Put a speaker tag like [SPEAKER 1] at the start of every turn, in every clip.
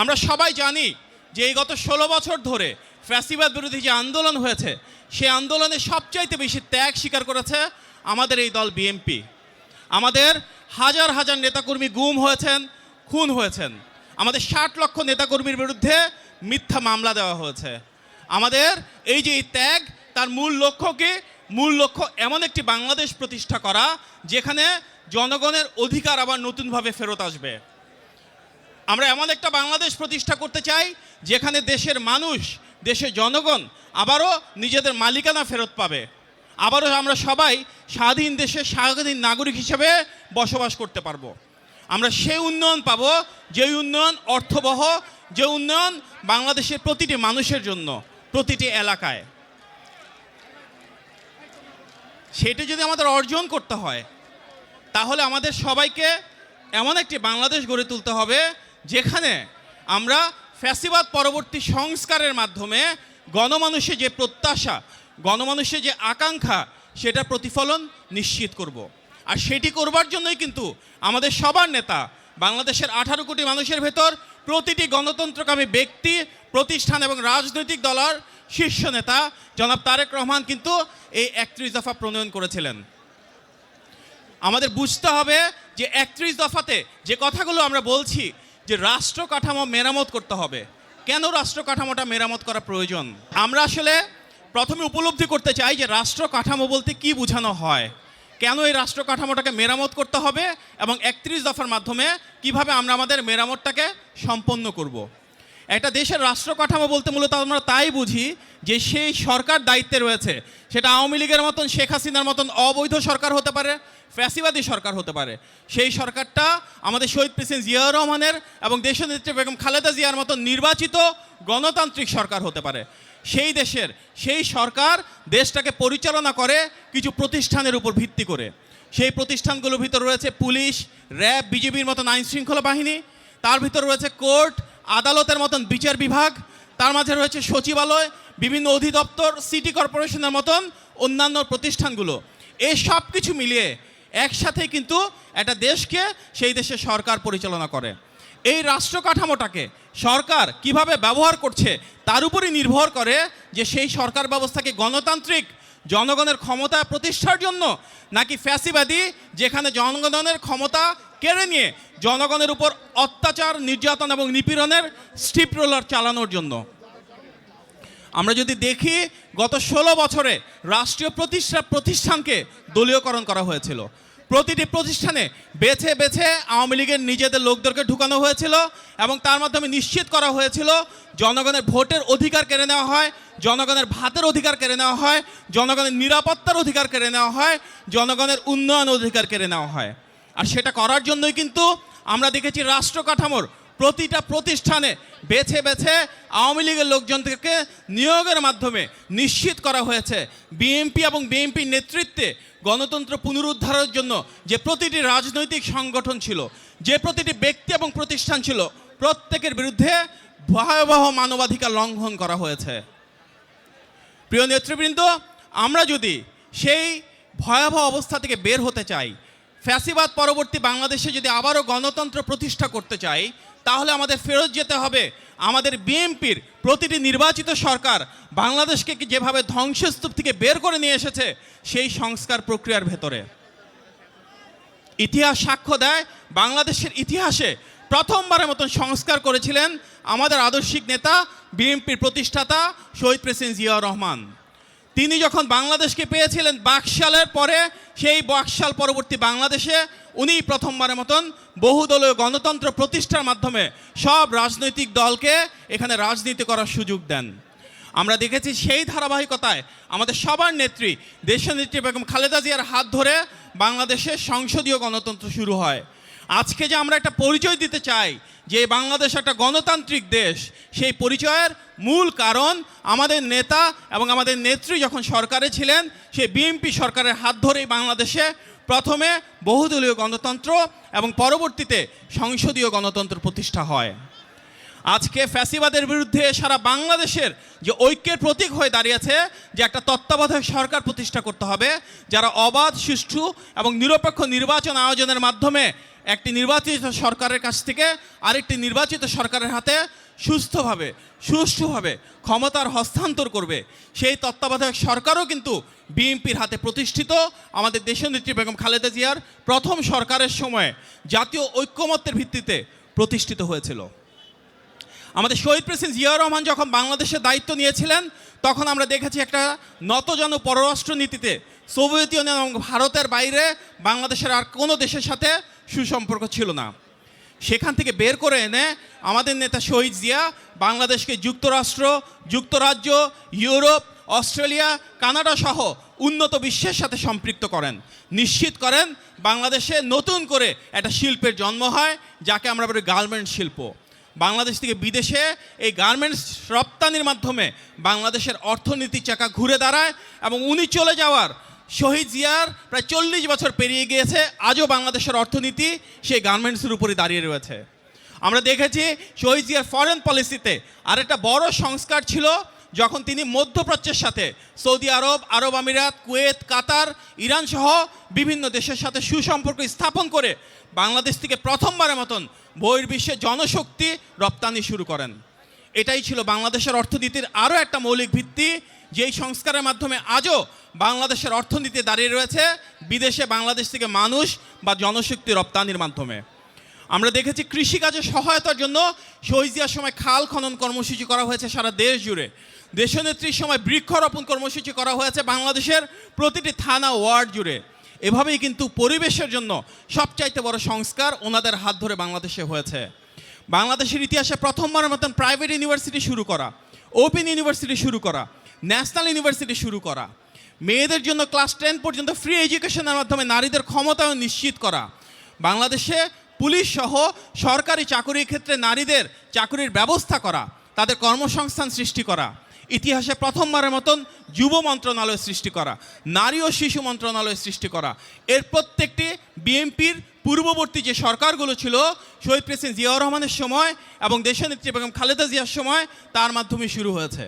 [SPEAKER 1] আমরা সবাই জানি যে এই গত ষোলো বছর ধরে ফ্যাসিবাদ বিরোধী যে আন্দোলন হয়েছে, সেই আন্দোলনে সবচাইতে বেশি ত্যাগ স্বীকার করেছে আমাদের এই দল বিএনপি। আমাদের হাজার হাজার নেতাকর্মী গুম হয়েছেন, খুন হয়েছেন। আমাদের ষাট লক্ষ নেতাকর্মীর বিরুদ্ধে মিথ্যা মামলা দেওয়া হয়েছে। আমাদের এই যে ত্যাগ, তার মূল লক্ষ্য কি? মূল লক্ষ্য এমন একটি বাংলাদেশ প্রতিষ্ঠা করা, যেখানে জনগণের অধিকার আবার নতুনভাবে ফেরত আসবে। আমরা এমন একটা বাংলাদেশ প্রতিষ্ঠা করতে চাই, যেখানে দেশের মানুষ, দেশের জনগণ আবারও নিজেদের মালিকানা ফেরত পাবে। আবারও আমরা সবাই স্বাধীন দেশের স্বাধীন নাগরিক হিসেবে বসবাস করতে পারব। আমরা সেই উন্নয়ন পাব, যে উন্নয়ন অর্থবহ, যে উন্নয়ন বাংলাদেশের প্রতিটি মানুষের জন্য, প্রতিটি এলাকায়। সেটা যদি আমাদের অর্জন করতে হয়, তাহলে আমাদের সবাইকে এমন একটি বাংলাদেশ গড়ে তুলতে হবে যেখানে আমরা ফ্যাসিবাদ পরবর্তী সংস্কারের মাধ্যমে গণমানুষের যে প্রত্যাশা গণমানুষের যে আকাঙ্ক্ষা, সেটা প্রতিফলন নিশ্চিত করব। আর সেটি করবার জন্যই কিন্তু আমাদের সবার নেতা, বাংলাদেশের আঠারো কোটি মানুষের ভেতর প্রতিটি গণতন্ত্রকামী ব্যক্তি, প্রতিষ্ঠান এবং রাজনৈতিক দলের শীর্ষ নেতা, জনাব তারেক রহমান কিন্তু এই একত্রিশ দফা প্রণয়ন করেছিলেন আমাদের বুঝতে হবে যে একত্রিশ দফাতে যে কথাগুলো আমরা বলছি যে রাষ্ট্র কাঠামো মেরামত করতে হবে। কেন রাষ্ট্র কাঠামোটা মেরামত করা প্রয়োজন? আমরা আসলে প্রথমে উপলব্ধি করতে চাই যে রাষ্ট্র কাঠামো বলতে কি বোঝানো হয়। কেন এই রাষ্ট্র কাঠামোটাকে মেরামত করতে হবে এবং একত্রিশ দফার মাধ্যমে কীভাবে আমরা আমাদের মেরামতটাকে সম্পন্ন করব। একটা দেশের রাষ্ট্র কাঠামো বলতে মূলত আমরা তাই বুঝি যে সেই সরকার দায়িত্বে রয়েছে। সেটা আওয়ামী লীগের মতন, শেখ হাসিনার মতন অবৈধ সরকার হতে পারে, ফ্যাসিবাদী সরকার হতে পারে। সেই সরকারটা আমাদের শহীদ প্রেসিডেন্ট জিয়াউর রহমানের এবং দেশনেত্রী বেগম খালেদা জিয়ার মতন নির্বাচিত গণতান্ত্রিক সরকার হতে পারে। সেই দেশের, সেই সরকার দেশটাকে পরিচালনা করে কিছু প্রতিষ্ঠানের উপর ভিত্তি করে। সেই প্রতিষ্ঠানগুলোর ভিতর রয়েছে পুলিশ, র্যাব বিজেপির মতন আইনশৃঙ্খলা বাহিনী, তার ভিতর রয়েছে কোর্ট আদালতের মতন বিচার বিভাগ, তার মাঝে রয়েছে সচিবালয়, বিভিন্ন অধিদপ্তর, সিটি কর্পোরেশনের মতন অন্যান্য প্রতিষ্ঠানগুলো। এই সব কিছু মিলিয়ে একসাথে কিন্তু একটা দেশকে, সেই দেশের সরকার পরিচালনা করে। এই রাষ্ট্র কাঠামোটাকে সরকার কীভাবে ব্যবহার করছে, তার উপরই নির্ভর করে যে সেই সরকার ব্যবস্থাকে গণতান্ত্রিক, জনগণের ক্ষমতা প্রতিষ্ঠার জন্য, নাকি ফ্যাসিবাদী, যেখানে জনগণের ক্ষমতা কেড়ে নিয়ে জনগণের উপর অত্যাচার, নির্যাতন এবং নিপীড়নের স্টিপ রোলার চালানোর জন্য। আমরা যদি দেখি, গত ষোলো বছরে রাষ্ট্রীয় প্রতিষ্ঠা প্রতিষ্ঠানকে দলীয়করণ করা হয়েছিল। প্রতিটি প্রতিষ্ঠানে বেছে বেছে আওয়ামী লীগের নিজেদের লোকদেরকে ঢুকানো হয়েছিল এবং তার মাধ্যমে নিশ্চিত করা হয়েছিল, জনগণের ভোটের অধিকার কেড়ে নেওয়া হয়, জনগণের ভাতের অধিকার কেড়ে নেওয়া হয়, জনগণের নিরাপত্তার অধিকার কেড়ে নেওয়া হয়, জনগণের উন্নয়ন অধিকার কেড়ে নেওয়া হয়। আর সেটা করার জন্যই কিন্তু আমরা দেখেছি রাষ্ট্র কাঠামোর প্রতিটা প্রতিষ্ঠানে বেছে বেছে আওয়ামী লীগের লোকজনদেরকে নিয়োগের মাধ্যমে নিশ্চিত করা হয়েছে। বিএনপি এবং বিএনপির নেতৃত্বে গণতন্ত্র পুনরুদ্ধারের জন্য যে প্রতিটি রাজনৈতিক সংগঠন ছিল, যে প্রতিটি ব্যক্তি এবং প্রতিষ্ঠান ছিল, প্রত্যেকের বিরুদ্ধে ভয়াবহ মানবাধিকার লঙ্ঘন করা হয়েছে। প্রিয় নেতৃবৃন্দ, আমরা যদি সেই ভয়াবহ অবস্থা থেকে বের হতে চাই ফ্যাসিবাদ পরবর্তী বাংলাদেশে যদি আবারও গণতন্ত্র প্রতিষ্ঠা করতে চাই, তাহলে আমাদের ফেরত যেতে হবে। আমাদের বিএনপির প্রতিটি নির্বাচিত সরকার বাংলাদেশকে যেভাবে ধ্বংসস্তূপ থেকে বের করে নিয়ে এসেছে, সেই সংস্কার প্রক্রিয়ার ভেতরে। ইতিহাস সাক্ষ্য দেয়, বাংলাদেশের ইতিহাসে প্রথমবারের মতন সংস্কার করেছিলেন আমাদের আদর্শিক নেতা, বিএনপির প্রতিষ্ঠাতা শহীদ প্রেসিডেন্ট জিয়াউর রহমান। তিনি যখন বাংলাদেশকে পেয়েছিলেন বাকশালের পরে, সেই বাকশাল পরবর্তী বাংলাদেশে উনি প্রথমবারের মতন বহুদলীয় গণতন্ত্র প্রতিষ্ঠার মাধ্যমে সব রাজনৈতিক দলকে এখানে রাজনীতি করার সুযোগ দেন। আমরা দেখেছি সেই ধারাবাহিকতায় আমাদের সবার নেত্রী, দেশনেত্রী বেগম খালেদা জিয়ার হাত ধরে বাংলাদেশে সংসদীয় গণতন্ত্র শুরু হয়। আজকে যে আমরা একটা পরিচয় দিতে চাই যে বাংলাদেশ একটা গণতান্ত্রিক দেশ, সেই পরিচয়ের মূল কারণ আমাদের নেতা এবং আমাদের নেত্রী যখন সরকারে ছিলেন, সেই বিএনপি সরকারের হাত ধরেই বাংলাদেশে প্রথমে বহুদলীয় গণতন্ত্র এবং পরবর্তীতে সংসদীয় গণতন্ত্র প্রতিষ্ঠা হয়। আজকে ফ্যাসিবাদের বিরুদ্ধে সারা বাংলাদেশের যে ঐক্যের প্রতীক হয়ে দাঁড়িয়েছে, যে একটা তত্ত্বাবধায়ক সরকার প্রতিষ্ঠা করতে হবে, যারা অবাধ, সুষ্ঠু এবং নিরপেক্ষ নির্বাচন আয়োজনের মাধ্যমে একটি নির্বাচিত সরকারের কাছ থেকে আরেকটি নির্বাচিত সরকারের হাতে সুস্থভাবে, সুষ্ঠুভাবে ক্ষমতার হস্তান্তর করবে। সেই তত্ত্বাবধায়ক সরকারও কিন্তু বিএনপির হাতে প্রতিষ্ঠিত। আমাদের দেশনেত্রী বেগম খালেদা জিয়ার প্রথম সরকারের সময় জাতীয় ঐক্যমত্যের ভিত্তিতে প্রতিষ্ঠিত হয়েছিল। আমাদের শহীদ প্রেসিডেন্ট জিয়া রহমান যখন বাংলাদেশের দায়িত্ব নিয়েছিলেন, তখন আমরা দেখেছি একটা নতজন পররাষ্ট্রনীতিতে সোভিয়েত ইউনিয়ন এবং ভারতের বাইরে বাংলাদেশের আর কোনো দেশের সাথে সুসম্পর্ক ছিল না। সেখান থেকে বের করে এনে আমাদের নেতা শহীদ জিয়া বাংলাদেশকে যুক্তরাষ্ট্র, যুক্তরাজ্য, ইউরোপ, অস্ট্রেলিয়া, কানাডা সহ উন্নত বিশ্বের সাথে সম্পৃক্ত করেন। নিশ্চিত করেন বাংলাদেশে নতুন করে একটা শিল্পের জন্ম হয়, যাকে আমরা বলি গার্মেন্ট শিল্প। বাংলাদেশ থেকে বিদেশে এই গার্মেন্টস রপ্তানির মাধ্যমে বাংলাদেশের অর্থনীতি চাকা ঘুরে দাঁড়ায় এবং উনি চলে যাওয়ার শহীদ জিয়ার প্রায় চল্লিশ বছর পেরিয়ে গিয়েছে, আজও বাংলাদেশের অর্থনীতি সেই গার্মেন্টসের উপরে দাঁড়িয়ে রয়েছে। আমরা দেখেছি শহীদ জিয়ার ফরেন পলিসিতে আর একটা বড় সংস্কার ছিল যখন তিনি মধ্যপ্রাচ্যের সাথে, সৌদি আরব আরব আমিরাত, কুয়েত, কাতার, ইরান সহ বিভিন্ন দেশের সাথে সুসম্পর্ক স্থাপন করে বাংলাদেশ থেকে প্রথমবারের মতন বহির্বিশ্বে জনশক্তি রপ্তানি শুরু করেন। এটাই ছিল বাংলাদেশের অর্থনীতির আরও একটা মৌলিক ভিত্তি, যেই সংস্কারের মাধ্যমে আজও বাংলাদেশের অর্থনীতি দাঁড়িয়ে রয়েছে, বিদেশে বাংলাদেশ থেকে মানুষ বা জনশক্তি রপ্তানির মাধ্যমে। আমরা দেখেছি কৃষিকাজে সহায়তার জন্য শহীদ সময় খাল খনন কর্মসূচি করা হয়েছে সারা দেশ জুড়ে। দেশনেত্রীর সময় বৃক্ষরোপণ কর্মসূচি করা হয়েছে বাংলাদেশের প্রতিটি থানা ওয়ার্ড জুড়ে। এভাবেই কিন্তু পরিবেশের জন্য সবচাইতে বড় সংস্কার ওনাদের হাত ধরে বাংলাদেশে হয়েছে। বাংলাদেশের ইতিহাসে প্রথমবারের মতন প্রাইভেট ইউনিভার্সিটি শুরু করা, ওপেন ইউনিভার্সিটি শুরু করা, ন্যাশনাল ইউনিভার্সিটি শুরু করা, মেয়েদের জন্য ক্লাস টেন পর্যন্ত ফ্রি এডুকেশনের মাধ্যমে নারীদের ক্ষমতায়ন নিশ্চিত করা, বাংলাদেশে পুলিশ সহ সরকারি চাকুরির ক্ষেত্রে নারীদের চাকুরির ব্যবস্থা করা, তাদের কর্মসংস্থান সৃষ্টি করা ইতিহাসে প্রথমবারের মতন যুব মন্ত্রণালয় সৃষ্টি করা, নারী ও শিশু মন্ত্রণালয় সৃষ্টি করা। এর প্রত্যেকটি বিএনপির পূর্ববর্তী যে সরকারগুলো ছিল, শহীদ প্রেসিডেন্ট জিয়াউর রহমানের সময় এবং দেশনেত্রী বেগম খালেদা জিয়ার সময়, তার মাধ্যমে শুরু হয়েছে।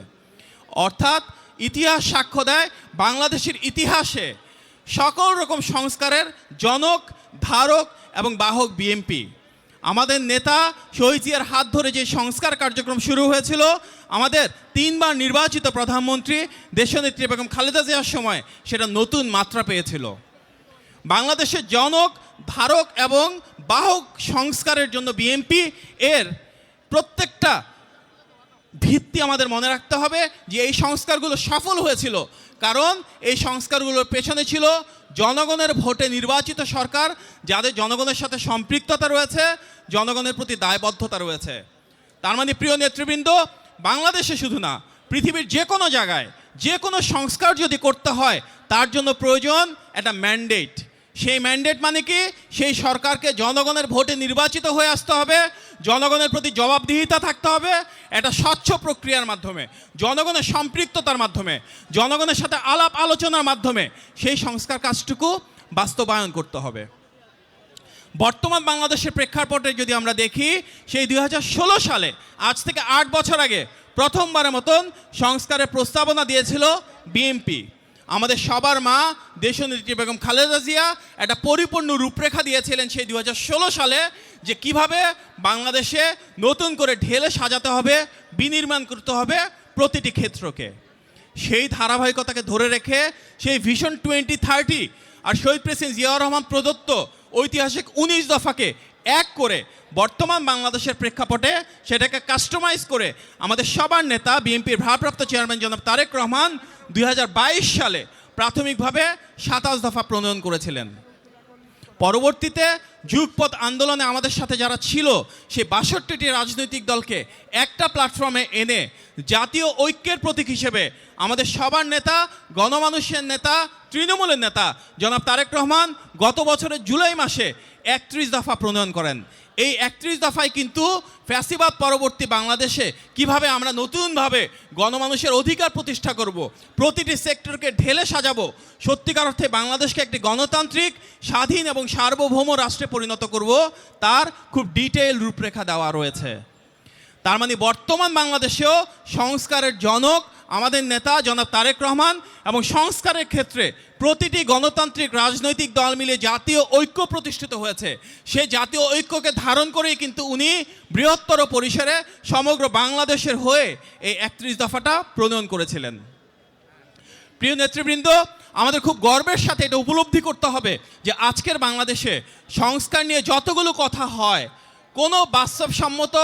[SPEAKER 1] অর্থাৎ ইতিহাস সাক্ষ্য দেয় বাংলাদেশের ইতিহাসে সকল রকম সংস্কারের জনক, ধারক এবং বাহক বিএমপি আমাদের নেতা শহীদ জিয়ার হাত ধরে যে সংস্কার কার্যক্রম শুরু হয়েছিল, আমাদের তিনবার নির্বাচিত প্রধানমন্ত্রী, দেশনেত্রী বেগম খালেদা জিয়ার সময় সেটা নতুন মাত্রা পেয়েছিল। বাংলাদেশের জনক, ধারক এবং বাহক সংস্কারের জন্য বিএনপি এর প্রত্যেকটা ভিত্তি আমাদের মনে রাখতে হবে যে এই সংস্কারগুলো সফল হয়েছিল। কারণ এই সংস্কারগুলোর পেছনে ছিল জনগণের ভোটে নির্বাচিত সরকার, যাদের জনগণের সাথে সম্পৃক্ততা রয়েছে, জনগণের প্রতি দায়বদ্ধতা রয়েছে। তার মানে প্রিয় নেতৃবৃন্দ, বাংলাদেশে শুধু না, পৃথিবীর যে কোনো জায়গায়, যে কোনো সংস্কার যদি করতে হয়, তার জন্য প্রয়োজন একটা ম্যান্ডেট সেই ম্যান্ডেট মানে কি? সেই সরকারকে জনগণের ভোটে নির্বাচিত হয়ে আসতে হবে, জনগণের প্রতি জবাবদিহিতা থাকতে হবে, এটা স্বচ্ছ প্রক্রিয়ার মাধ্যমে, জনগণের সম্পৃক্ততার মাধ্যমে, জনগণের সাথে আলাপ আলোচনার মাধ্যমে সেই সংস্কার কাজটুকু বাস্তবায়ন করতে হবে। বর্তমান বাংলাদেশের প্রেক্ষাপটে যদি আমরা দেখি, সেই দুই হাজার ষোলো সালে, আজ থেকে আট বছর আগে প্রথমবারের মতন সংস্কারের প্রস্তাবনা দিয়েছিল বিএমপি আমাদের সবার মা দেশনেত্রী বেগম খালেদা জিয়া একটা পরিপূর্ণ রূপরেখা দিয়েছিলেন সেই দু হাজার ষোলো সালে যে কীভাবে বাংলাদেশে নতুন করে ঢেলে সাজাতে হবে, বিনির্মাণ করতে হবে প্রতিটি ক্ষেত্রকে। সেই ধারাবাহিকতাকে ধরে রেখে সেই ভিশন টোয়েন্টি থার্টি আর শহীদ প্রেসিডেন্ট জিয়াউর রহমান প্রদত্ত ঐতিহাসিক উনিশ দফাকে এক করে বর্তমান বাংলাদেশের প্রেক্ষাপটে সেটাকে কাস্টমাইজ করে আমাদের সবার নেতা, বিএনপির ভারপ্রাপ্ত চেয়ারম্যান জনাব তারেক রহমান দুই হাজার বাইশ সালে প্রাথমিকভাবে সাতাশ দফা প্রণয়ন করেছিলেন। পরবর্তীতে যুগপথ আন্দোলনে আমাদের সাথে যারা ছিল, সেই বাষট্টিটি রাজনৈতিক দলকে একটা প্ল্যাটফর্মে এনে জাতীয় ঐক্যের প্রতীক হিসেবে আমাদের সবার নেতা, গণমানুষের নেতা, তৃণমূলের নেতা জনাব তারেক রহমান গত বছরের জুলাই মাসে একত্রিশ দফা প্রণয়ন করেন। এই একত্রিশ দফায় কিন্তু ফ্যাসিবাদ পরবর্তী বাংলাদেশে কীভাবে আমরা নতুনভাবে গণমানুষের অধিকার প্রতিষ্ঠা করব, প্রতিটি সেক্টরকে ঢেলে সাজাবো, সত্যিকার অর্থে বাংলাদেশকে একটি গণতান্ত্রিক, স্বাধীন এবং সার্বভৌম রাষ্ট্রে পরিণত করব, তার খুব ডিটেইল রূপরেখা দেওয়া রয়েছে। তার মানে বর্তমান বাংলাদেশেও সংস্কারের জনক আমাদের নেতা জনাব তারেক রহমান এবং সংস্কারের ক্ষেত্রে প্রতিটি গণতান্ত্রিক রাজনৈতিক দল মিলে জাতীয় ঐক্য প্রতিষ্ঠিত হয়েছে। সে জাতীয় ঐক্যকে ধারণ করেই কিন্তু উনি বৃহত্তর পরিসরে সমগ্র বাংলাদেশের হয়ে এই একত্রিশ দফাটা প্রণয়ন করেছিলেন। প্রিয় নেতৃবৃন্দ, আমাদের খুব গর্বের সাথে এটা উপলব্ধি করতে হবে যে আজকের বাংলাদেশে সংস্কার নিয়ে যতগুলো কথা হয় কোনো বাস্তবসম্মত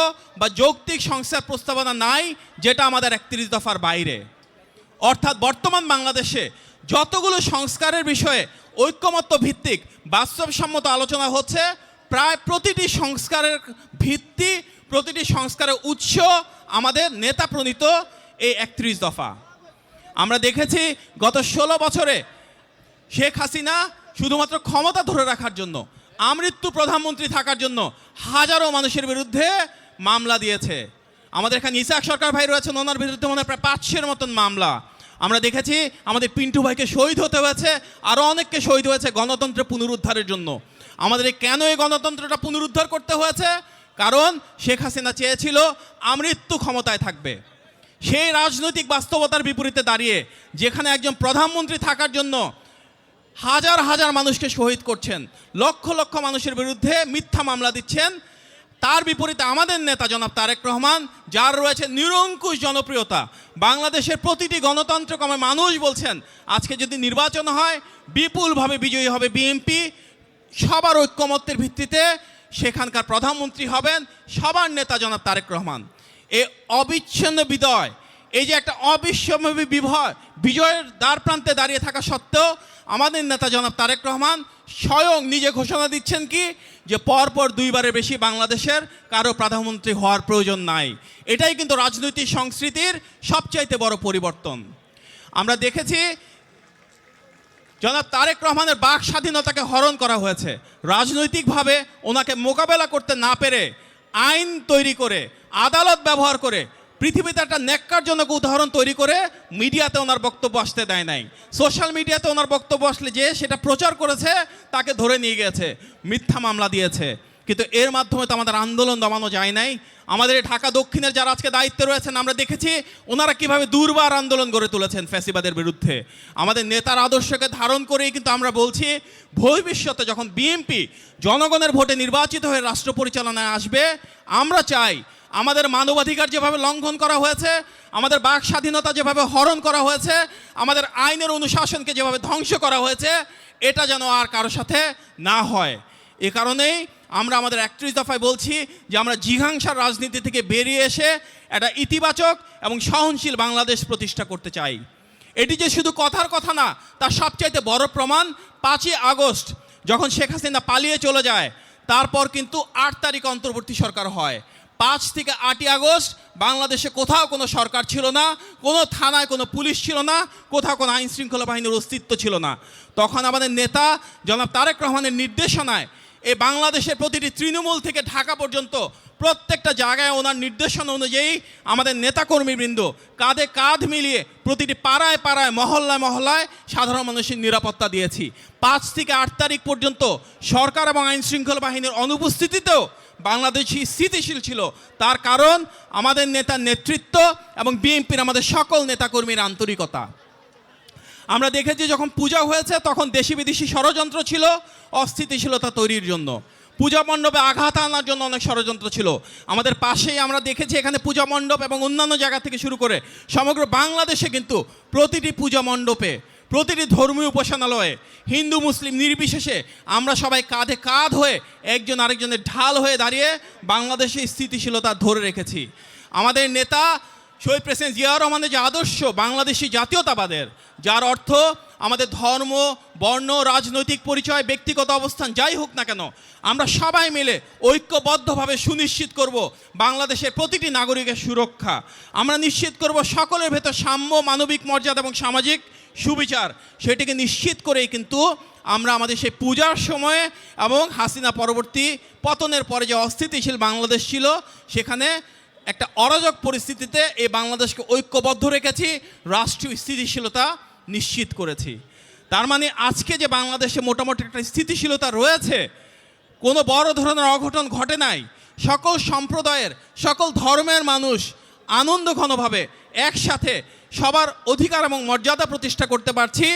[SPEAKER 1] বা যৌক্তিক সংস্কার প্রস্তাবনা নাই যেটা আমাদের একত্রিশ দফার বাইরে। অর্থাৎ বর্তমান বাংলাদেশে যতগুলো সংস্কারের বিষয়ে ঐক্যমত্য ভিত্তিক বাস্তবসম্মত আলোচনা হচ্ছে, প্রায় প্রতিটি সংস্কারের ভিত্তি, প্রতিটি সংস্কারের উৎস আমাদের নেতা প্রণীত এই একত্রিশ দফা। আমরা দেখেছি গত ষোলো বছরে শেখ হাসিনা শুধুমাত্র ক্ষমতা ধরে রাখার জন্য আমৃত্যু প্রধানমন্ত্রী থাকার জন্য হাজারো মানুষের বিরুদ্ধে মামলা দিয়েছে। আমাদের এখানে ইসাক সরকার ভাই রয়েছেন, ওনার বিরুদ্ধে মনে প্রায় পাঁচশের মতন মামলা। আমরা দেখেছি আমাদের পিন্টু ভাইকে শহীদ হতে হয়েছে আরও অনেককে শহীদ হয়েছে গণতন্ত্র পুনরুদ্ধারের জন্য। আমাদের কেন এই গণতন্ত্রটা পুনরুদ্ধার করতে হয়েছে? কারণ শেখ হাসিনা চেয়েছিল আমৃত্যু ক্ষমতায় থাকবে। সেই রাজনৈতিক বাস্তবতার বিপরীতে দাঁড়িয়ে যেখানে একজন প্রধানমন্ত্রী থাকার জন্য হাজার হাজার মানুষকে শহীদ করছেন। লক্ষ লক্ষ মানুষের বিরুদ্ধে মিথ্যা মামলা দিচ্ছেন। তার বিপরীতে আমাদের নেতা জনাব তারেক রহমান, যার রয়েছে নিরঙ্কুশ জনপ্রিয়তা। বাংলাদেশের প্রতিটি গণতন্ত্র কমে মানুষ বলছেন, আজকে যদি নির্বাচন হয়, বিপুলভাবে বিজয়ী হবে বিএনপি। সবার ঐক্যমত্যের ভিত্তিতে সেখানকার প্রধানমন্ত্রী হবেন সবার নেতা জনাব তারেক রহমান। এ অবিচ্ছিন্ন বিদয় এই যে একটা অবিশ্বমী বিভয়, বিজয়ের দ্বার প্রান্তে দাঁড়িয়ে থাকা সত্ত্বেও আমাদের নেতা জনাব তারেক রহমান স্বয়ং নিজে ঘোষণা দিচ্ছেন কি, যে পরপর দুইবারের বেশি বাংলাদেশের কারও প্রধানমন্ত্রী হওয়ার প্রয়োজন নাই। এটাই কিন্তু রাজনৈতিক সংস্কৃতির সবচাইতে বড় পরিবর্তন। আমরা দেখেছি জনাব তারেক রহমানের বাক স্বাধীনতাকে হরণ করা হয়েছে। রাজনৈতিকভাবে ওনাকে মোকাবেলা করতে না পেরে আইন তৈরি করে, আদালত ব্যবহার করে পৃথিবীতে একটা ন্যাক্কারজনক উদাহরণ তৈরি করে মিডিয়াতে ওনার বক্তব্য আসতে দেয় নাই। সোশ্যাল মিডিয়াতে ওনার বক্তব্য আসলে যে সেটা প্রচার করেছে, তাকে ধরে নিয়ে গেছে মিথ্যা মামলা দিয়েছে। কিন্তু এর মাধ্যমে তো আমাদের আন্দোলন দমানো যায় নাই। আমাদের ঢাকা দক্ষিণের যারা আজকে দায়িত্বে রয়েছেন, আমরা দেখেছি ওনারা কীভাবে দুর্বার আন্দোলন গড়ে তুলেছেন ফ্যাসিবাদের বিরুদ্ধে। আমাদের নেতার আদর্শকে ধারণ করেই কিন্তু আমরা বলছি, ভবিষ্যতে যখন বিএনপি জনগণের ভোটে নির্বাচিত হয়ে রাষ্ট্র পরিচালনায় আসবে, আমরা চাই আমাদের মানবাধিকার যেভাবে লঙ্ঘন করা হয়েছে, আমাদের বাক স্বাধীনতা যেভাবে হরণ করা হয়েছে, আমাদের আইনের অনুশাসনকে যেভাবে ধ্বংস করা হয়েছে, এটা যেন আর কারও সাথে না হয়। এ কারণেই আমরা আমাদের একত্রিশ দফায় বলছি যে আমরা জিঘাংসার রাজনীতি থেকে বেরিয়ে এসে একটা ইতিবাচক এবং সহনশীল বাংলাদেশ প্রতিষ্ঠা করতে চাই। এটি যে শুধু কথার কথা না, তার সবচাইতে বড় প্রমাণ পাঁচই আগস্ট, যখন শেখ হাসিনা পালিয়ে চলে যায়, তারপর কিন্তু আট তারিখ অন্তর্বর্তী সরকার হয়। পাঁচ থেকে আটই আগস্ট বাংলাদেশে কোথাও কোনো সরকার ছিল না, কোনো থানায় কোনো পুলিশ ছিল না, কোথাও কোনো আইন শৃঙ্খলা বাহিনীর অস্তিত্ব ছিল না। তখন আমাদের নেতা জনাব তারেক রহমানের নির্দেশনায় এই বাংলাদেশের প্রতিটি তৃণমূল থেকে ঢাকা পর্যন্ত প্রত্যেকটা জায়গায় ওনার নির্দেশনা অনুযায়ী আমাদের নেতাকর্মীবৃন্দ কাঁধে কাঁধ মিলিয়ে প্রতিটি পাড়ায় পাড়ায়, মহল্লায় মহল্লায় সাধারণ মানুষের নিরাপত্তা দিয়েছি। পাঁচ থেকে আট তারিখ পর্যন্ত সরকার এবং আইন শৃঙ্খলা বাহিনীর অনুপস্থিতিতেও বাংলাদেশি স্থিতিশীল ছিল। তার কারণ আমাদের নেতার নেতৃত্ব এবং বিএনপির আমাদের সকল নেতাকর্মীর আন্তরিকতা। আমরা দেখেছি যখন পূজা হয়েছে তখন দেশি বিদেশি ষড়যন্ত্র ছিল, অস্থিতিশীলতা তৈরির জন্য। পূজা মণ্ডপে আঘাত আনার জন্য অনেক ষড়যন্ত্র ছিল। আমাদের পাশেই আমরা দেখেছি এখানে পূজা মণ্ডপ এবং অন্যান্য জায়গা থেকে শুরু করে সমগ্র বাংলাদেশে কিন্তু প্রতিটি পূজা মণ্ডপে প্রতিটি ধর্মীয় উপাসনালয়ে হিন্দু, মুসলিম নির্বিশেষে আমরা সবাই কাঁধে কাঁধ হয়ে একজন আরেকজনের ঢাল হয়ে দাঁড়িয়ে বাংলাদেশের স্থিতিশীলতা ধরে রেখেছি। আমাদের নেতা শহীদ প্রেসিডেন্ট জিয়া রহমানের যে আদর্শ বাংলাদেশি জাতীয়তাবাদের, যার অর্থ আমাদের ধর্ম, বর্ণ, রাজনৈতিক পরিচয়, ব্যক্তিগত অবস্থান যাই হোক না কেন, আমরা সবাই মিলে ঐক্যবদ্ধভাবে সুনিশ্চিত করব বাংলাদেশের প্রতিটি নাগরিকের সুরক্ষা। আমরা নিশ্চিত করব সকলের ভেতর সাম্য, মানবিক মর্যাদা এবং সামাজিক সুবিচার, সেটিকে নিশ্চিত করেই কিন্তু আমরা আমাদের সেই পূজার সময়ে এবং হাসিনা পরবর্তী পতনের পরে যে অস্থিতিশীল বাংলাদেশ ছিল, সেখানে একটা অরাজক পরিস্থিতিতে এই বাংলাদেশকে ঐক্যবদ্ধ রেখেছি, রাষ্ট্রীয় স্থিতিশীলতা নিশ্চিত করেছি। তার মানে আজকে যে বাংলাদেশে মোটামুটি একটা স্থিতিশীলতা রয়েছে, কোনো বড় ধরনের অঘটন ঘটে নাই। সকল সম্প্রদায়ের, সকল ধর্মের মানুষ আনন্দ ঘনভাবে একসাথে সবার অধিকার এবং মর্যাদা প্রতিষ্ঠা করতে পারছি।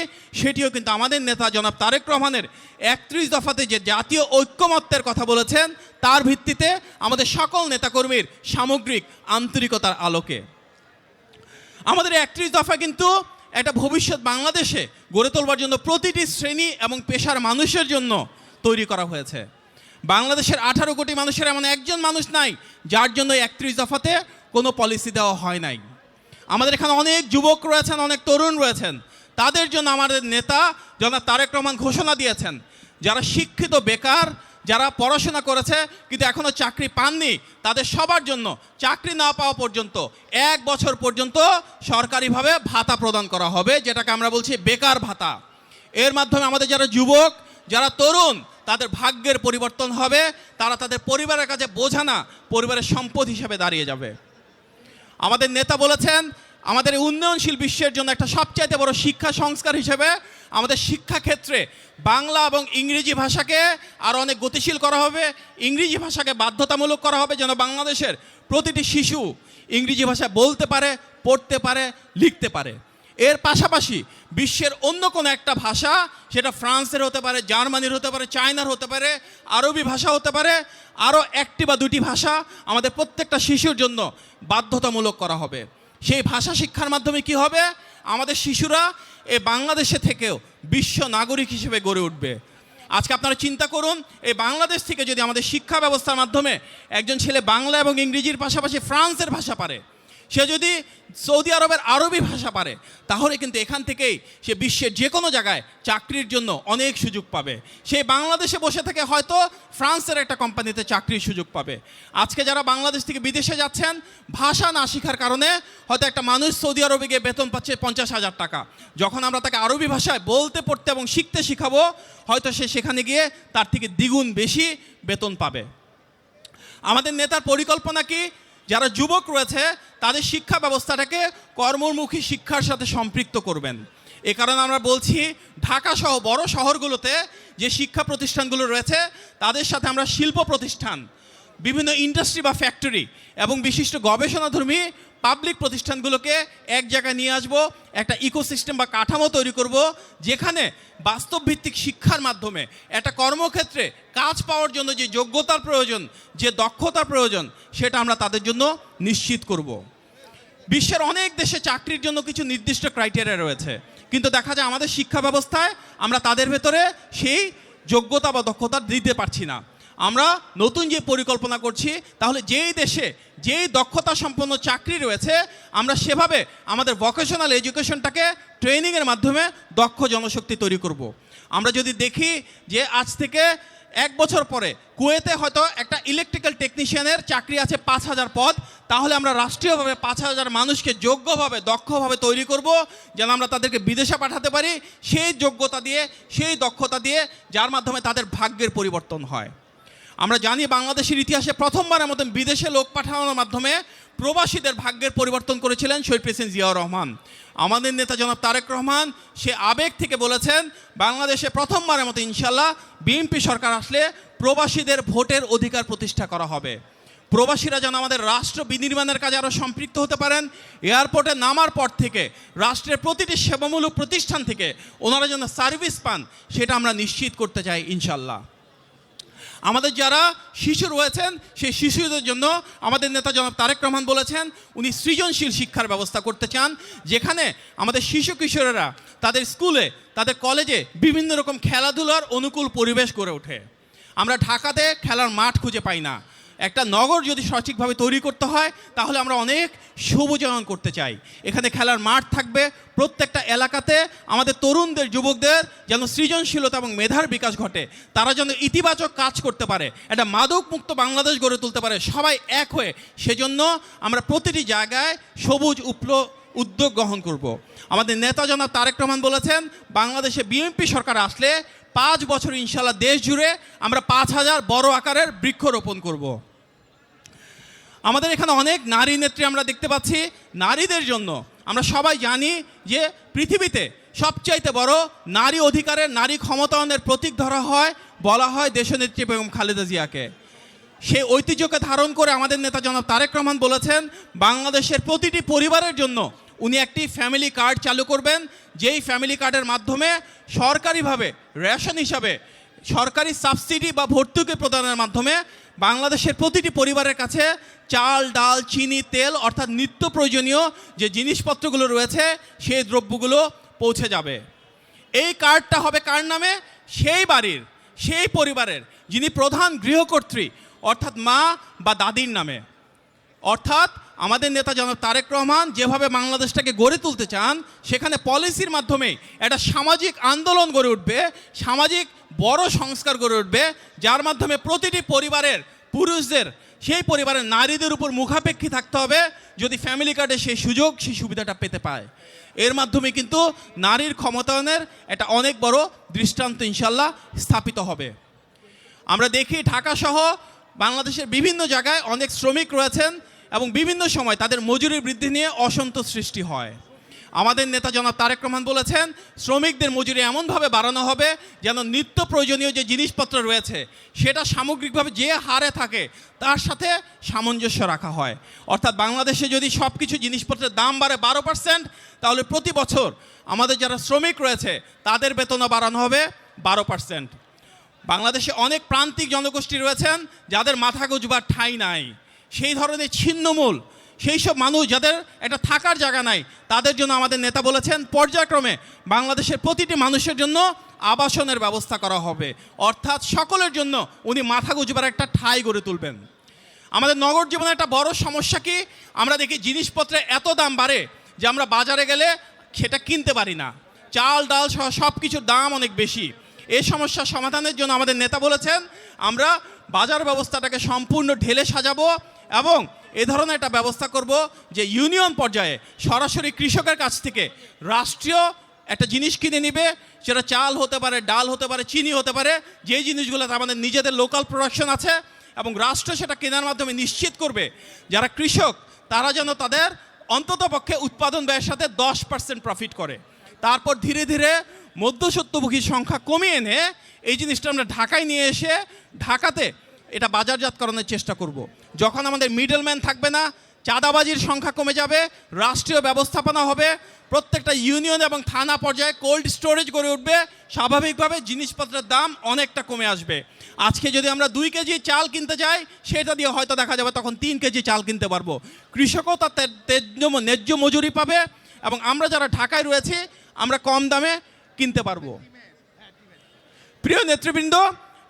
[SPEAKER 1] সেটিও কিন্তু আমাদের নেতা জনাব তারেক রহমানের একত্রিশ দফাতে যে জাতীয় ঐক্যমত্যের কথা বলেছেন, তার ভিত্তিতে আমাদের সকল নেতাকর্মীর সামগ্রিক আন্তরিকতার আলোকে। আমাদের একত্রিশ দফা কিন্তু একটা ভবিষ্যৎ বাংলাদেশে গড়ে তোলবার জন্য প্রতিটি শ্রেণি এবং পেশার মানুষের জন্য তৈরি করা হয়েছে। বাংলাদেশের আঠারো কোটি মানুষের এমন একজন মানুষ নাই, যার জন্য একত্রিশ দফাতে কোনো পলিসি দেওয়া হয় নাই। আমাদের এখানে অনেক যুবক রয়েছেন, অনেক তরুণ রয়েছেন। তাদের জন্য আমাদের নেতা জনাব তারেক রহমান ঘোষণা দিয়েছেন, যারা শিক্ষিত, বেকার, যারা পড়াশোনা করেছে, কিন্তু এখনও চাকরি পাননি, তাদের সবার জন্য চাকরি না পাওয়া পর্যন্ত, এক বছর পর্যন্ত সরকারিভাবে ভাতা প্রদান করা হবে, যেটাকে আমরা বলছি বেকার ভাতা। এর মাধ্যমে আমাদের যারা যুবক, যারা তরুণ, তাদের ভাগ্যের পরিবর্তন হবে, তারা তাদের পরিবারের কাছে বোঝা না পরিবারের সম্পদ হিসেবে দাঁড়িয়ে যাবে। আমাদের নেতা বলেছেন, আমাদের উন্নয়নশীল বিশ্বের জন্য একটা সবচাইতে বড় শিক্ষা সংস্কার হিসেবে আমাদের শিক্ষাক্ষেত্রে বাংলা এবং ইংরেজি ভাষাকে আরও অনেক গতিশীল করা হবে। ইংরেজি ভাষাকে বাধ্যতামূলক করা হবে যেন বাংলাদেশের প্রতিটি শিশু ইংরেজি ভাষা বলতে পারে, পড়তে পারে, লিখতে পারে। এর পাশাপাশি বিশ্বের অন্য কোনো একটা ভাষা, সেটা ফ্রান্সের হতে পারে, জার্মানির হতে পারে, চায়নার হতে পারে, আরবি ভাষা হতে পারে, আরও একটি বা দুটি ভাষা আমাদের প্রত্যেকটা শিশুর জন্য বাধ্যতামূলক করা হবে। সেই ভাষা শিক্ষার মাধ্যমে কি হবে? আমাদের শিশুরা এ বাংলাদেশে থেকেও বিশ্ব নাগরিক হিসেবে গড়ে উঠবে। আজকে আপনারা চিন্তা করুন, এই বাংলাদেশ থেকে যদি আমাদের শিক্ষা ব্যবস্থার মাধ্যমে একজন ছেলে বাংলা এবং ইংরেজির পাশাপাশি ফ্রান্সের ভাষা পারে সে যদি সৌদি আরবের আরবি ভাষা পারে, তাহলে কিন্তু এখান থেকেই সে বিশ্বের যে কোনো জায়গায় চাকরির জন্য অনেক সুযোগ পাবে। সে বাংলাদেশে বসে থেকে হয়তো ফ্রান্সের একটা কোম্পানিতে চাকরির সুযোগ পাবে। আজকে যারা বাংলাদেশ থেকে বিদেশে যাচ্ছেন, ভাষা না শেখার কারণে হয়তো একটা মানুষ সৌদি আরবে গিয়ে বেতন পাচ্ছে পঞ্চাশ হাজার টাকা। যখন আমরা তাকে আরবি ভাষায় বলতে, পড়তে এবং শিখতে শিখাবো, হয়তো সে সেখানে গিয়ে তার থেকে দ্বিগুণ বেশি বেতন পাবে। আমাদের নেতার পরিকল্পনা কি? যারা যুবক রয়েছে, তাদের শিক্ষা ব্যবস্থাটাকে কর্মমুখী শিক্ষার সাথে সম্পৃক্ত করবেন। এ কারণে আমরা বলছি, ঢাকা সহ বড় শহরগুলোতে যে শিক্ষা প্রতিষ্ঠানগুলো রয়েছে, তাদের সাথে আমরা শিল্প প্রতিষ্ঠান, বিভিন্ন ইন্ডাস্ট্রি বা ফ্যাক্টরি এবং বিশিষ্ট গবেষণাধর্মী পাবলিক প্রতিষ্ঠানগুলোকে এক জায়গায় নিয়ে আসব, একটা ইকোসিস্টেম বা কাঠামো তৈরি করব, যেখানে বাস্তব ভিত্তিক শিক্ষার মাধ্যমে একটা কর্মক্ষেত্রে কাজ পাওয়ার জন্য যে যোগ্যতার প্রয়োজন, যে দক্ষতার প্রয়োজন, সেটা আমরা তাদের জন্য নিশ্চিত করব। বিশ্বের অনেক দেশে চাকরির জন্য কিছু নির্দিষ্ট ক্রাইটেরিয়া রয়েছে, কিন্তু দেখা যায় আমাদের শিক্ষা ব্যবস্থায় আমরা তাদের ভেতরে সেই যোগ্যতা বা দক্ষতা দিতে পারছি না। আমরা নতুন যে পরিকল্পনা করছি, তাহলে যেই দেশে যেই দক্ষতা সম্পন্ন চাকরি রয়েছে, আমরা সেভাবে আমাদের ভোকেশনাল এডুকেশনটাকে ট্রেনিংয়ের মাধ্যমে দক্ষ জনশক্তি তৈরি করব। আমরা যদি দেখি যে আজ থেকে এক বছর পরে কুয়েতে হয়তো একটা ইলেকট্রিক্যাল টেকনিশিয়ানের চাকরি আছে পাঁচ হাজার পদ, তাহলে আমরা রাষ্ট্রীয়ভাবে পাঁচ হাজার মানুষকে যোগ্যভাবে, দক্ষভাবে তৈরি করব, যেন আমরা তাদেরকে বিদেশে পাঠাতে পারি, সেই যোগ্যতা দিয়ে, সেই দক্ষতা দিয়ে, যার মাধ্যমে তাদের ভাগ্যের পরিবর্তন হয় আমরা জানি বাংলাদেশের ইতিহাসে প্রথমবারের মতন বিদেশে লোক পাঠানোর মাধ্যমে প্রবাসীদের ভাগ্যের পরিবর্তন করেছিলেন শহীদ প্রেসিডেন্ট জিয়াউর রহমান। আমাদের নেতা জনাব তারেক রহমান, সে আবেগ থেকে বলেছেন, বাংলাদেশে প্রথমবারের মতো ইনশাল্লাহ বিএনপি সরকার আসলে প্রবাসীদের ভোটের অধিকার প্রতিষ্ঠা করা হবে। প্রবাসীরা যেন আমাদের রাষ্ট্র বিনির্মাণের কাজে আরও সম্পৃক্ত হতে পারেন। এয়ারপোর্টে নামার পর থেকে, রাষ্ট্রের প্রতিটি সেবামূলক প্রতিষ্ঠান থেকে ওনারা যেন সার্ভিস পান, সেটা আমরা নিশ্চিত করতে চাই ইনশাল্লাহ আমাদের যারা শিশু রয়েছেন, সেই শিশুদের জন্য আমাদের নেতা জনাব তারেক রহমান বলেছেন, উনি সৃজনশীল শিক্ষার ব্যবস্থা করতে চান, যেখানে আমাদের শিশু কিশোরেরা তাদের স্কুলে, তাদের কলেজে বিভিন্ন রকম খেলাধুলার অনুকূল পরিবেশ করে ওঠে। আমরা ঢাকাতে খেলার মাঠ খুঁজে পাই না। একটা নগর যদি সঠিকভাবে তৈরি করতে হয়, তাহলে আমরা অনেক সবুজায়ন করতে চাই। এখানে খেলার মাঠ থাকবে। প্রত্যেকটা এলাকাতে আমাদের তরুণদের, যুবকদের যেন সৃজনশীলতা এবং মেধার বিকাশ ঘটে। তারা যেন ইতিবাচক কাজ করতে পারে। একটা মাদক মুক্ত বাংলাদেশ গড়ে তুলতে পারে। সবাই এক হয়ে সেজন্য আমরা প্রতিটি জায়গায় সবুজ, উপল উদ্যোগ গ্রহণ করব। আমাদের নেতা জনাব তারেক রহমান বলেছেন, বাংলাদেশে বিএনপি সরকার আসলে পাঁচ বছর ইনশাল্লাহ দেশ জুড়ে আমরা পাঁচ হাজার বড় আকারের বৃক্ষরোপণ করব। আমাদের এখানে অনেক নারী নেত্রী আমরা দেখতে পাচ্ছি, নারীদের জন্য আমরা সবাই জানি যে পৃথিবীতে সবচাইতে বড় নারী অধিকারের, নারী ক্ষমতায়নের প্রতীক ধরা হয়, বলা হয় দেশনেত্রী বেগম খালেদা জিয়াকে সেই ঐতিহ্যকে ধারণ করে আমাদের নেতা জনাব তারেক রহমান বলেছেন, বাংলাদেশের প্রতিটি পরিবারের জন্য উনি একটি ফ্যামিলি কার্ড চালু করবেন, যেই ফ্যামিলি কার্ডের মাধ্যমে সরকারিভাবে রেশন হিসাবে সরকারি সাবসিডি বা ভর্তুকি প্রদানের মাধ্যমে বাংলাদেশের প্রতিটি পরিবারের কাছে চাল, ডাল, চিনি, তেল অর্থাৎ নিত্য প্রয়োজনীয় যে জিনিসপত্রগুলো রয়েছে, সেই দ্রব্যগুলো পৌঁছে যাবে। এই কার্ডটা হবে কার নামে? সেই বাড়ির, সেই পরিবারের, যিনি প্রধান গৃহকর্ত্রী, অর্থাৎ মা বা দাদির নামে। অর্থাৎ আমাদের নেতা জনাব তারেক রহমান যেভাবে বাংলাদেশটাকে গড়ে তুলতে চান, সেখানে পলিসির মাধ্যমে একটা সামাজিক আন্দোলন গড়ে উঠবে, সামাজিক বড় সংস্কার গড়ে উঠবে, যার মাধ্যমে প্রতিটি পরিবারের পুরুষদের, সেই পরিবারের নারীদের উপর মুখাপেক্ষী থাকতে হবে, যদি ফ্যামিলি কার্ডে সেই সুযোগ, সেই সুবিধাটা পেতে পায়। এর মাধ্যমে কিন্তু নারীর ক্ষমতায়নের একটা অনেক বড় দৃষ্টান্ত ইনশাল্লাহ স্থাপিত হবে। আমরা দেখি ঢাকা সহ বাংলাদেশের বিভিন্ন জায়গায় অনেক শ্রমিক রয়েছেন এবং বিভিন্ন সময় তাদের মজুরি বৃদ্ধি নিয়ে অসন্তোষ সৃষ্টি হয়। আমাদের নেতা জনাব তারেক রহমান বলেছেন, শ্রমিকদের মজুরি এমনভাবে বাড়ানো হবে যেন নিত্য প্রয়োজনীয় যে জিনিসপত্র রয়েছে, সেটা সামগ্রিকভাবে যে হারে থাকে, তার সাথে সামঞ্জস্য রাখা হয়। অর্থাৎ বাংলাদেশে যদি সব কিছু জিনিসপত্রের দাম বাড়ে বারো পার্সেন্ট, তাহলে প্রতি বছর আমাদের যারা শ্রমিক রয়েছে, তাদের বেতনও বাড়ানো হবে বারো পার্সেন্ট। বাংলাদেশে অনেক প্রান্তিক জনগোষ্ঠী রয়েছেন, যাদের মাথা গুজবার ঠাঁই নাই। সেই ধরনের ছিন্নমূল, সেই সব মানুষ যাদের একটা থাকার জায়গা নাই, তাদের জন্য আমাদের নেতা বলেছেন, পর্যায়ক্রমে বাংলাদেশের প্রতিটি মানুষের জন্য আবাসনের ব্যবস্থা করা হবে। অর্থাৎ সকলের জন্য উনি মাথা গুজবার একটা ঠাঁই গড়ে তুলবেন। আমাদের নগর জীবনে একটা বড় সমস্যা কি? আমরা দেখি জিনিসপত্রে এত দাম বাড়ে যে আমরা বাজারে গেলে সেটা কিনতে পারি না। চাল, ডাল সহ সব কিছুর দাম অনেক বেশি। এই সমস্যার সমাধানের জন্য আমাদের নেতা বলেছেন, আমরা বাজার ব্যবস্থাটাকে সম্পূর্ণ ঢেলে সাজাবো এবং এ ধরনের একটা ব্যবস্থা করব যে ইউনিয়ন পর্যায়ে সরাসরি কৃষকের কাছ থেকে রাষ্ট্রীয় একটা জিনিস কিনে নিবে, সেটা চাল হতে পারে, ডাল হতে পারে, চিনি হতে পারে যে জিনিসগুলোতে আমাদের নিজেদের লোকাল প্রোডাকশন আছে এবং রাষ্ট্র সেটা কেনার মাধ্যমে নিশ্চিত করবে, যারা কৃষক, তারা যেন তাদের অন্ততপক্ষে উৎপাদন ব্যয়ের সাথে দশ পার্সেন্ট প্রফিট করে। তারপর ধীরে ধীরে মধ্যসত্ত্বভোগীর সংখ্যা কমিয়ে এনে এই জিনিসটা আমরা ঢাকায় নিয়ে এসে ঢাকাতে এটা বাজারজাতকরণের চেষ্টা করব। যখন আমাদের মিডলম্যান থাকবে না, চাঁদাবাজির সংখ্যা কমে যাবে, রাষ্ট্রীয় ব্যবস্থাপনা হবে, প্রত্যেকটা ইউনিয়ন এবং থানা পর্যায়ে কোল্ড স্টোরেজ গড়ে উঠবে, স্বাভাবিকভাবে জিনিসপত্রের দাম অনেকটা কমে আসবে। আজকে যদি আমরা দুই কেজি চাল কিনতে যাই, সেটা দিয়ে হয়তো দেখা যাবে তখন তিন কেজি চাল কিনতে পারব। কৃষকও তার ন্যায্য মজুরি পাবে এবং আমরা যারা ঢাকায় রয়েছি, আমরা কম দামে কিনতে পারব। প্রিয় নেতৃবৃন্দ,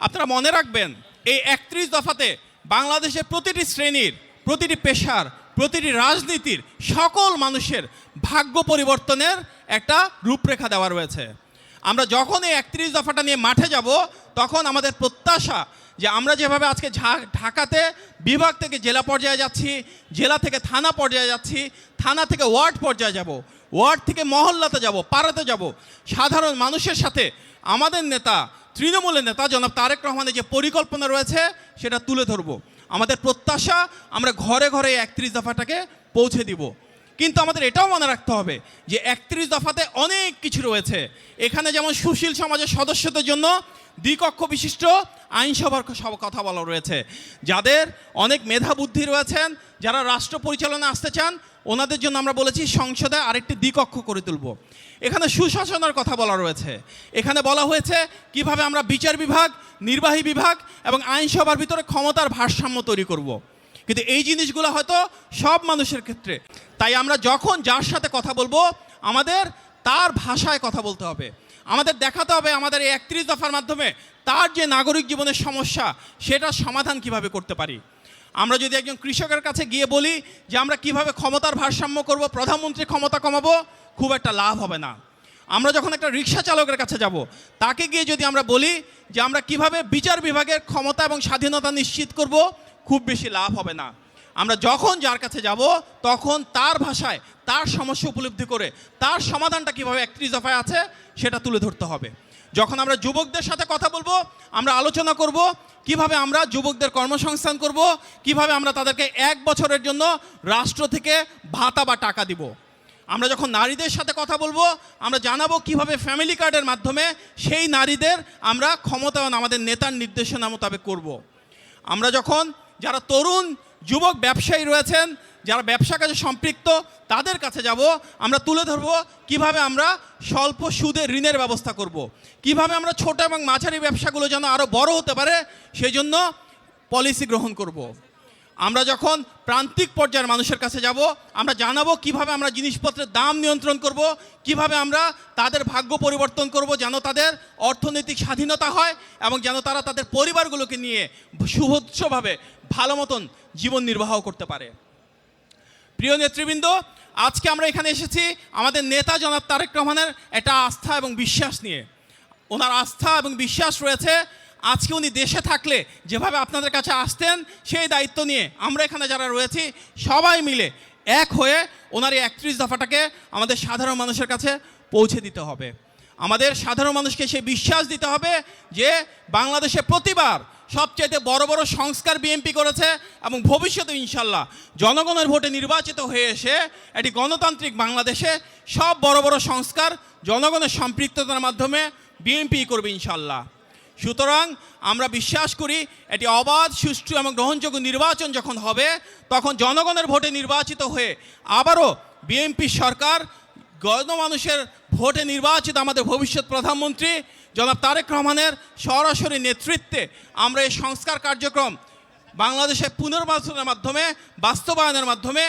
[SPEAKER 1] আপনারা মনে রাখবেন এই একত্রিশ দফাতে বাংলাদেশের প্রতিটি শ্রেণির, প্রতিটি পেশার, প্রতিটি রাজনীতির সকল মানুষের ভাগ্য পরিবর্তনের একটা রূপরেখা দেওয়া রয়েছে। আমরা যখন এই একত্রিশ দফাটা নিয়ে মাঠে যাব, তখন আমাদের প্রত্যাশা যে আমরা যেভাবে আজকে ঢাকাতে বিভাগ থেকে জেলা পর্যায়ে যাচ্ছি, জেলা থেকে থানা পর্যায়ে যাচ্ছি, থানা থেকে ওয়ার্ড পর্যায়ে যাব, ওয়ার্ড থেকে মহল্লাতে যাব, পাড়াতে যাব, সাধারণ মানুষের সাথে আমাদের নেতা তৃণমূলের নেতা জনাব তারেক রহমানের যে পরিকল্পনা রয়েছে, সেটা তুলে ধরবো। আমাদের প্রত্যাশা, আমরা ঘরে ঘরে একত্রিশ দফাটাকে পৌঁছে দিব। কিন্তু আমাদের এটাও মনে রাখতে হবে যে একত্রিশ দফাতে অনেক কিছু রয়েছে। এখানে যেমন সুশীল সমাজের সদস্যদের জন্য দ্বিকক্ষ বিশিষ্ট আইনসভার সব কথা বলা রয়েছে। যাদের অনেক মেধা বুদ্ধি রয়েছেন, যারা রাষ্ট্র পরিচালনা আসতে চান ওনাদের জন্য আমরা বলেছি সংসদে আরেকটি দ্বিকক্ষ করে তুলব। এখানে সুশাসনের কথা বলা রয়েছে। এখানে বলা হয়েছে কীভাবে আমরা বিচার বিভাগ, নির্বাহী বিভাগ এবং আইনসভার ভিতরে ক্ষমতার ভারসাম্য তৈরি করব। কিন্তু এই জিনিসগুলো হয়তো সব মানুষের ক্ষেত্রে। তাই আমরা যখন যার সাথে কথা বলব, আমাদের তার ভাষায় কথা বলতে হবে। আমাদের দেখাতে হবে আমাদের এই একত্রিশ দফার মাধ্যমে তার যে নাগরিক জীবনের সমস্যা, সেটার সমাধান কীভাবে করতে পারি। আমরা যদি একজন কৃষকের কাছে গিয়ে বলি যে আমরা কীভাবে ক্ষমতার ভারসাম্য করব, প্রধানমন্ত্রী ক্ষমতা কমাবো, খুব একটা লাভ হবে না। আমরা যখন একটা রিক্সা চালকের কাছে যাব, তাকে গিয়ে যদি আমরা বলি যে আমরা কীভাবে বিচার বিভাগের ক্ষমতা এবং স্বাধীনতা নিশ্চিত করব, খুব বেশি লাভ হবে না। আমরা যখন যার কাছে যাব, তখন তার ভাষায়, তার সমস্যা উপলব্ধি করে, তার সমাধানটা কীভাবে একত্রিশ দফায় আছে, সেটা তুলে ধরতে হবে। যখন আমরা যুবকদের সাথে কথা বলব, আমরা আলোচনা করব, কীভাবে আমরা যুবকদের কর্মসংস্থান করব, কীভাবে আমরা তাদেরকে এক বছরের জন্য রাষ্ট্র থেকে ভাতা বা টাকা দিব আমরা যখন নারীদের সাথে কথা বলব, আমরা জানাব কীভাবে ফ্যামিলি কার্ডের মাধ্যমে সেই নারীদের আমরা ক্ষমতায়ন আমাদের নেতার নির্দেশনা মোতাবেক করব। আমরা যখন যারা তরুণ যুবক ব্যবসায়ী রয়েছেন যারা ব্যবসা কাজে সম্পৃক্ত, তাদের কাছে যাব আমরা তুলে ধরবো কীভাবে আমরা স্বল্প সুদে ঋণের ব্যবস্থা করব। কীভাবে আমরা ছোট এবং মাঝারি ব্যবসাগুলো যেন আরও বড় হতে পারে সেই জন্য পলিসি গ্রহণ করব। আমরা যখন প্রান্তিক পর্যায়ের মানুষের কাছে যাব, আমরা জানাব কীভাবে আমরা জিনিসপত্রের দাম নিয়ন্ত্রণ করব, কীভাবে আমরা তাদের ভাগ্য পরিবর্তন করব, যেন তাদের অর্থনৈতিক স্বাধীনতা হয় এবং যেন তারা তাদের পরিবারগুলোকে নিয়ে সুভৎসভাবে ভালো মতন জীবন নির্বাহ করতে পারে প্রিয় নেতৃবৃন্দ, আজকে আমরা এখানে এসেছি আমাদের নেতা জনাব তারেক রহমানের একটা আস্থা এবং বিশ্বাস নিয়ে। ওনার আস্থা এবং বিশ্বাস রয়েছে, আজকে উনি দেশে থাকলে যেভাবে আপনাদের কাছে আসতেন, সেই দায়িত্ব নিয়ে আমরা এখানে যারা রয়েছি, সবাই মিলে এক হয়ে ওনার এই একত্রিশ দফাটাকে আমাদের সাধারণ মানুষের কাছে পৌঁছে দিতে হবে। আমাদের সাধারণ মানুষকে সেই বিশ্বাস দিতে হবে যে বাংলাদেশে প্রতিবার সবচাইতে বড় বড় সংস্কার বিএনপি করেছে এবং ভবিষ্যতে ইনশাল্লাহ জনগণের ভোটে নির্বাচিত হয়ে এসে একটি গণতান্ত্রিক বাংলাদেশে সব বড় বড় সংস্কার জনগণের সম্পৃক্ততার মাধ্যমে বিএনপি করবে ইনশাল্লাহ। সুতরাং আমরা বিশ্বাস করি এটি অবাধ, সুষ্ঠু এবং গ্রহণযোগ্য নির্বাচন যখন হবে, তখন জনগণের ভোটে নির্বাচিত হয়ে আবারও বিএনপি সরকার গণমানুষের ভোটে নির্বাচিত আমাদের ভবিষ্যৎ প্রধানমন্ত্রী জনাব তারেক রহমানের সরাসরি নেতৃত্বে আমরা এই সংস্কার কার্যক্রম বাংলাদেশে পুনর্বাসনের মাধ্যমে, বাস্তবায়নের মাধ্যমে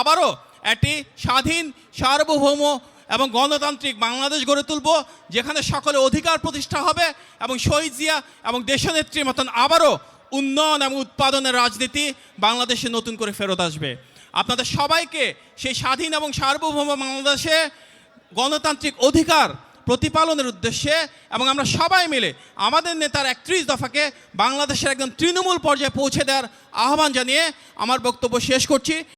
[SPEAKER 1] আবারও একটি স্বাধীন, সার্বভৌম এবং গণতান্ত্রিক বাংলাদেশ গড়ে তুলব, যেখানে সকলে অধিকার প্রতিষ্ঠা হবে এবং শহীদ জিয়া এবং দেশনেত্রীর মতন আবারও উন্নয়ন এবং উৎপাদনের রাজনীতি বাংলাদেশে নতুন করে ফেরত আসবে। আপনাদের সবাইকে সেই স্বাধীন এবং সার্বভৌম বাংলাদেশে গণতান্ত্রিক অধিকার প্রতিপালনের উদ্দেশ্যে এবং আমরা সবাই মিলে আমাদের নেতার একত্রিশ দফাকে বাংলাদেশের একদম তৃণমূল পর্যায়ে পৌঁছে দেওয়ার আহ্বান জানিয়ে আমার বক্তব্য শেষ করছি।